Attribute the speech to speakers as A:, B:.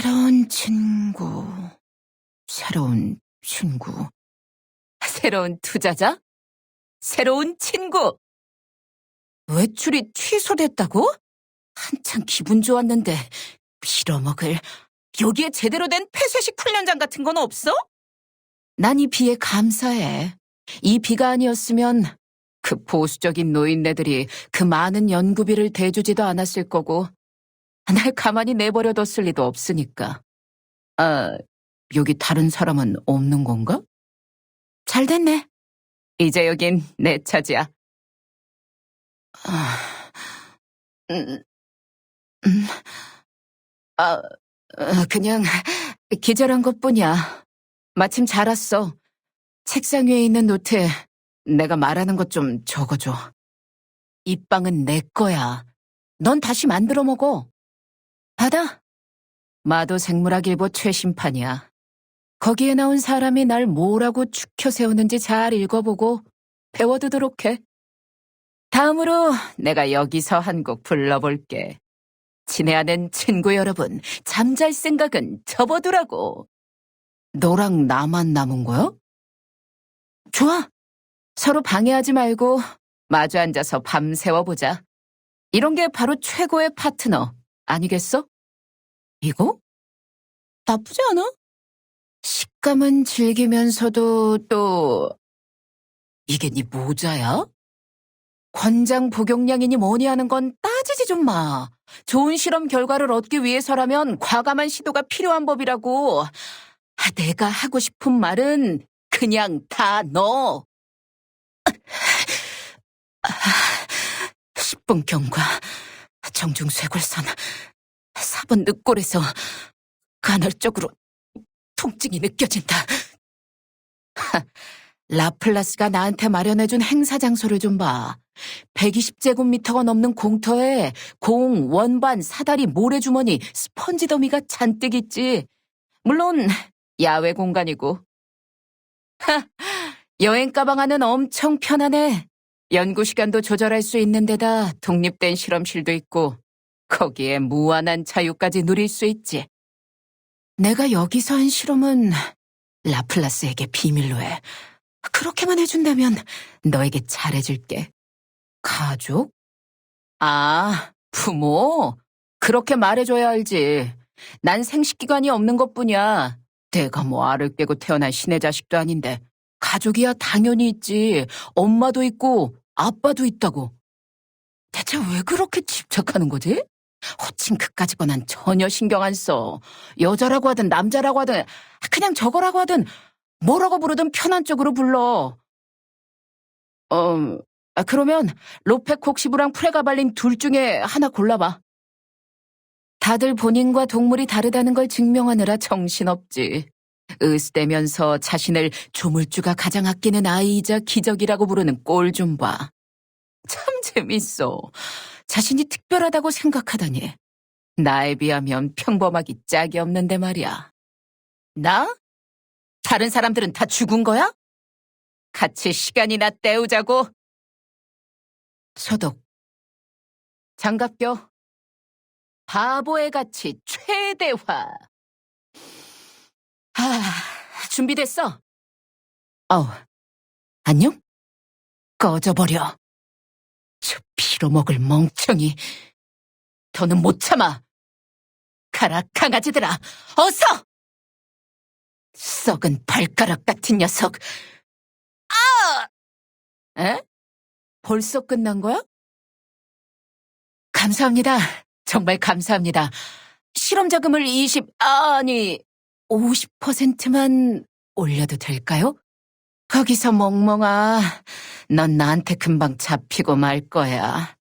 A: 새로운 친구, 새로운 친구, 새로운 투자자, 새로운 친구. 외출이 취소됐다고? 한참 기분 좋았는데 빌어먹을 여기에 제대로 된 폐쇄식 훈련장 같은 건 없어? 난 이 비에 감사해. 이 비가 아니었으면 그 보수적인 노인네들이 그 많은 연구비를 대주지도 않았을 거고 날 가만히 내버려뒀을 리도 없으니까. 아, 여기 다른 사람은 없는 건가? 잘 됐네. 이제 여긴 내 차지야. 아, 음, 음, 아, 어, 그냥 기절한 것 뿐이야. 마침 잘 왔어. 책상 위에 있는 노트에 내가 말하는 것 좀 적어줘. 이 빵은 내 거야. 넌 다시 만들어 먹어. 받아. 마도 생물학일보 최심판이야. 거기에 나온 사람이 날 뭐라고 축혀 세우는지 잘 읽어보고 배워두도록 해. 다음으로 내가 여기서 한 곡 불러볼게. 친애하는 친구 여러분, 잠잘 생각은 접어두라고. 너랑 나만 남은 거야? 좋아. 서로 방해하지 말고 마주 앉아서 밤 세워보자. 이런 게 바로 최고의 파트너, 아니겠어? 이거? 나쁘지 않아? 식감은 즐기면서도 또 이게 네 모자야? 권장 복용량이니 뭐니 하는 건 따지지 좀 마. 좋은 실험 결과를 얻기 위해서라면 과감한 시도가 필요한 법이라고. 아, 내가 하고 싶은 말은 그냥 다 넣어. 10분 경과, 정중 쇄골선, 4번 늑골에서 간헐적으로 통증이 느껴진다. 하, 라플라스가 나한테 마련해준 행사 장소를 좀 봐. 120제곱미터가 넘는 공터에 공, 원반, 사다리, 모래주머니, 스펀지 더미가 잔뜩 있지. 물론 야외 공간이고. 하, 여행 가방 안은 엄청 편하네. 연구 시간도 조절할 수 있는 데다 독립된 실험실도 있고 거기에 무한한 자유까지 누릴 수 있지. 내가 여기서 한 실험은 라플라스에게 비밀로 해. 그렇게만 해준다면 너에게 잘해줄게. 가족? 아, 부모? 그렇게 말해줘야 알지. 난 생식기관이 없는 것 뿐이야. 내가 뭐 알을 깨고 태어난 신의 자식도 아닌데. 가족이야 당연히 있지. 엄마도 있고 아빠도 있다고. 대체 왜 그렇게 집착하는 거지? 호칭 그까짓거 난 전혀 신경 안 써. 여자라고 하든 남자라고 하든 그냥 저거라고 하든 뭐라고 부르든 편한 쪽으로 불러. 어, 아, 그러면 로페 콕시브랑 프레가 발린 둘 중에 하나 골라봐. 다들 본인과 동물이 다르다는 걸 증명하느라 정신없지. 으스대면서 자신을 조물주가 가장 아끼는 아이이자 기적이라고 부르는 꼴 좀 봐. 참 재밌어. 자신이 특별하다고 생각하다니. 나에 비하면 평범하기 짝이 없는데 말이야. 나? 다른 사람들은 다 죽은 거야? 같이 시간이나 때우자고. 소독. 장갑 껴. 바보의 가치 최대화. 아, 준비됐어. 어, 안녕? 꺼져버려. 저 피로먹을 멍청이. 더는 못 참아. 가라, 강아지들아. 어서! 썩은 발가락 같은 녀석. 아! 에? 벌써 끝난 거야? 감사합니다. 정말 감사합니다. 실험 자금을 20, 아니, 50%만 올려도 될까요? 거기서 멍멍아, 넌 나한테 금방 잡히고 말 거야.